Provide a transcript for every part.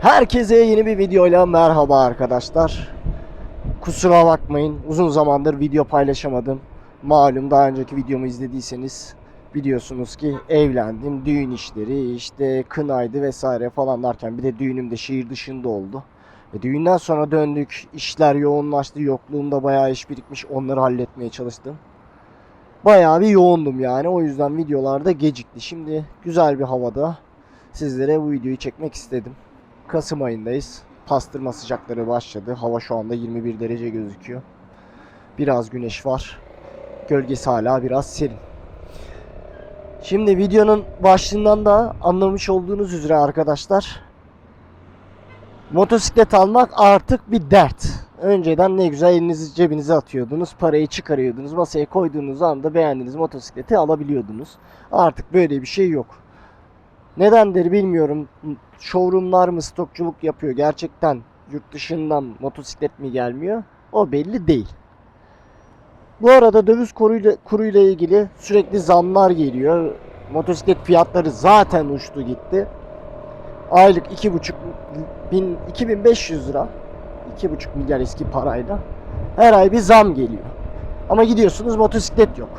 Herkese yeni bir videoyla merhaba arkadaşlar. Kusura bakmayın uzun zamandır video paylaşamadım. Malum daha önceki videomu izlediyseniz biliyorsunuz ki evlendim. Düğün işleri işte kınaydı vesaire falan derken bir de düğünüm de şehir dışında oldu. E, düğünden sonra döndük. işler yoğunlaştı. Yokluğumda bayağı iş birikmiş. Onları halletmeye çalıştım. Bayağı bir yoğundum yani. O yüzden videolarda gecikti. Şimdi güzel bir havada sizlere bu videoyu çekmek istedim. Kasım ayındayız. Pastırma sıcakları başladı. Hava şu anda 21 derece gözüküyor. Biraz güneş var. Gölgesi hala biraz serin. Şimdi videonun başlığından da anlamış olduğunuz üzere arkadaşlar motosiklet almak artık bir dert. Önceden ne güzel elinizi cebinize atıyordunuz, parayı çıkarıyordunuz, masaya koyduğunuz anda beğendiğiniz motosikleti alabiliyordunuz. Artık böyle bir şey yok. Nedendir bilmiyorum. Showroomlar mı stokçuluk yapıyor? Gerçekten yurt dışından motosiklet mi gelmiyor? O belli değil. Bu arada döviz kuruyla, kuruyla ilgili sürekli zamlar geliyor. Motosiklet fiyatları zaten uçtu gitti. Aylık 2,5 bin 2500 lira. 2,5 milyar eski parayla. Her ay bir zam geliyor. Ama gidiyorsunuz motosiklet yok.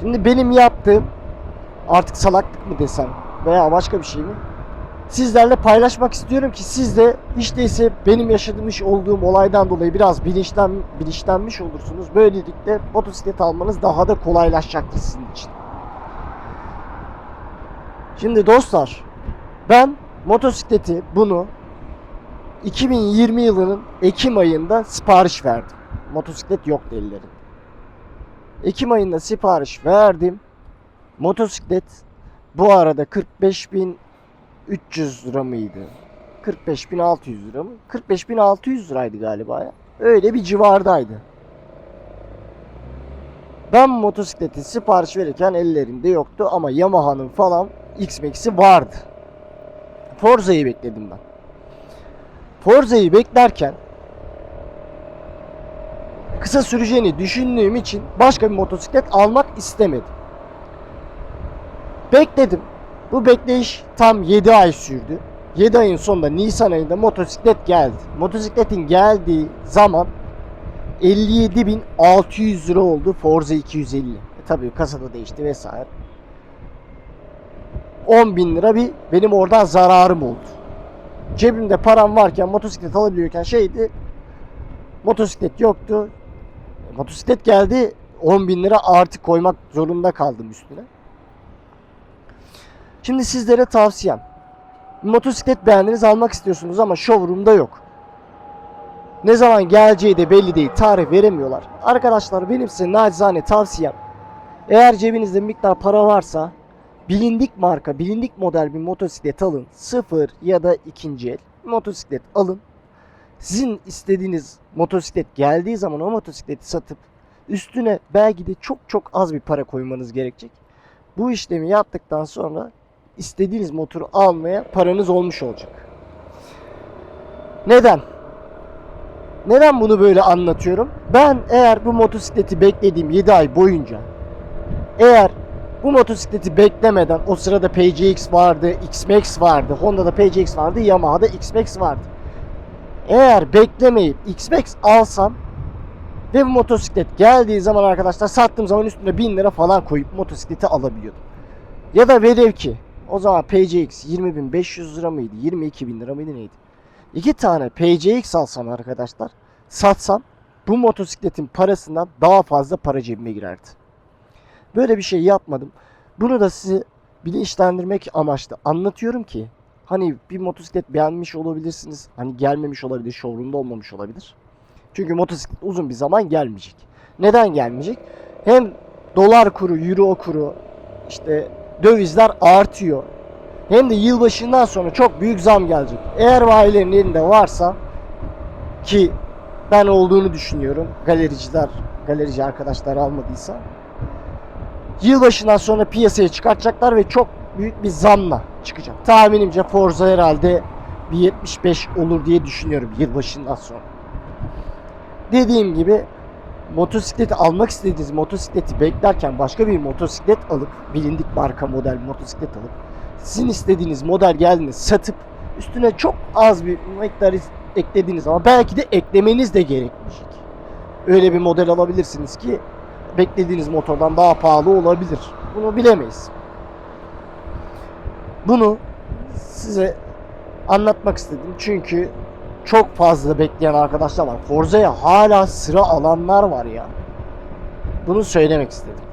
Şimdi benim yaptığım artık salaklık mı desem veya başka bir şey mi? Sizlerle paylaşmak istiyorum ki siz de hiç değilse benim yaşamış olduğum olaydan dolayı biraz bilinçlen, bilinçlenmiş olursunuz. Böylelikle motosiklet almanız daha da kolaylaşacaktır sizin için. Şimdi dostlar ben motosikleti bunu 2020 yılının Ekim ayında sipariş verdim. Motosiklet yoktu ellerinde. Ekim ayında sipariş verdim. Motosiklet bu arada 45.300 lira mıydı? 45.600 lira mı? 45.600 liraydı galiba ya. Öyle bir civardaydı. Ben motosikleti sipariş verirken ellerinde yoktu ama Yamaha'nın falan X-Max'i vardı. Forza'yı bekledim ben. Forza'yı beklerken kısa süreceğini düşündüğüm için başka bir motosiklet almak istemedim. Bekledim. Bu bekleyiş tam 7 ay sürdü. 7 ayın sonunda Nisan ayında motosiklet geldi. Motosikletin geldiği zaman 57.600 lira oldu Forza 250. E tabii kasada değişti vesaire. 10 bin lira bir benim oradan zararım oldu. Cebimde param varken motosiklet alabiliyorken şeydi motosiklet yoktu. Motosiklet geldi 10 bin lira artı koymak zorunda kaldım üstüne. Şimdi sizlere tavsiyem. Motosiklet beğendiniz almak istiyorsunuz ama showroom'da yok. Ne zaman geleceği de belli değil. Tarih veremiyorlar. Arkadaşlar benim size nacizane tavsiyem. Eğer cebinizde miktar para varsa bilindik marka, bilindik model bir motosiklet alın. Sıfır ya da ikinci el motosiklet alın. Sizin istediğiniz motosiklet geldiği zaman o motosikleti satıp üstüne belki de çok çok az bir para koymanız gerekecek. Bu işlemi yaptıktan sonra istediğiniz motoru almaya paranız olmuş olacak. Neden? Neden bunu böyle anlatıyorum? Ben eğer bu motosikleti beklediğim 7 ay boyunca eğer bu motosikleti beklemeden o sırada PCX vardı, X-Max vardı, Honda'da PCX vardı, Yamaha'da X-Max vardı. Eğer beklemeyip X-Max alsam ve bu motosiklet geldiği zaman arkadaşlar sattığım zaman üstüne 1000 lira falan koyup motosikleti alabiliyordum. Ya da velev ki o zaman PCX 20.500 lira mıydı? 22.000 lira mıydı neydi? İki tane PCX alsam arkadaşlar satsam bu motosikletin parasından daha fazla para cebime girerdi. Böyle bir şey yapmadım. Bunu da sizi bilinçlendirmek amaçlı anlatıyorum ki hani bir motosiklet beğenmiş olabilirsiniz. Hani gelmemiş olabilir, showroom'da olmamış olabilir. Çünkü motosiklet uzun bir zaman gelmeyecek. Neden gelmeyecek? Hem dolar kuru, euro kuru, işte dövizler artıyor. Hem de yılbaşından sonra çok büyük zam gelecek. Eğer bayilerin elinde varsa ki ben olduğunu düşünüyorum. Galericiler, galerici arkadaşlar almadıysa. Yılbaşından sonra piyasaya çıkartacaklar ve çok büyük bir zamla çıkacak. Tahminimce Forza herhalde bir 75 olur diye düşünüyorum yılbaşından sonra. Dediğim gibi motosikleti almak istediğiniz motosikleti beklerken başka bir motosiklet alıp bilindik marka model motosiklet alıp sizin istediğiniz model geldiğinde satıp Üstüne çok az bir miktar eklediniz ama belki de eklemeniz de gerekmeyecek. Öyle bir model alabilirsiniz ki beklediğiniz motordan daha pahalı olabilir. Bunu bilemeyiz. Bunu size anlatmak istedim çünkü çok fazla bekleyen arkadaşlar var. Forza'ya hala sıra alanlar var ya. Bunu söylemek istedim.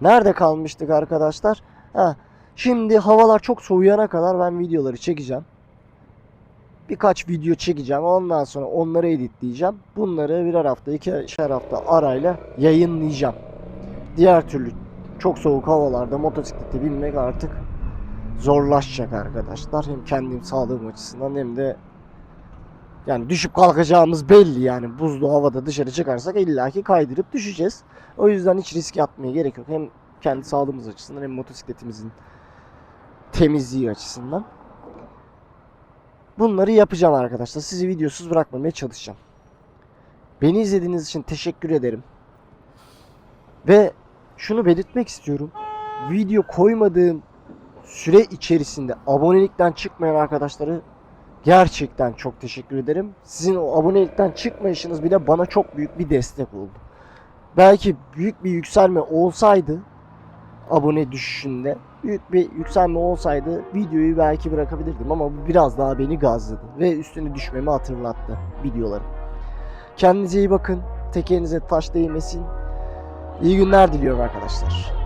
Nerede kalmıştık arkadaşlar? Ha, şimdi havalar çok soğuyana kadar ben videoları çekeceğim. Birkaç video çekeceğim. Ondan sonra onları editleyeceğim. Bunları birer hafta, ikişer hafta arayla yayınlayacağım. Diğer türlü çok soğuk havalarda motosiklete binmek artık zorlaşacak arkadaşlar. Hem kendim sağlığım açısından hem de yani düşüp kalkacağımız belli yani buzlu havada dışarı çıkarsak illaki kaydırıp düşeceğiz. O yüzden hiç risk atmaya gerek yok. Hem kendi sağlığımız açısından hem motosikletimizin temizliği açısından. Bunları yapacağım arkadaşlar. Sizi videosuz bırakmamaya çalışacağım. Beni izlediğiniz için teşekkür ederim. Ve şunu belirtmek istiyorum. Video koymadığım süre içerisinde abonelikten çıkmayan arkadaşları gerçekten çok teşekkür ederim. Sizin o abonelikten çıkmayışınız bile bana çok büyük bir destek oldu. Belki büyük bir yükselme olsaydı abone düşüşünde büyük bir yükselme olsaydı videoyu belki bırakabilirdim ama bu biraz daha beni gazladı ve üstüne düşmemi hatırlattı videolarım. Kendinize iyi bakın. Tekerinize taş değmesin. İyi günler diliyorum arkadaşlar.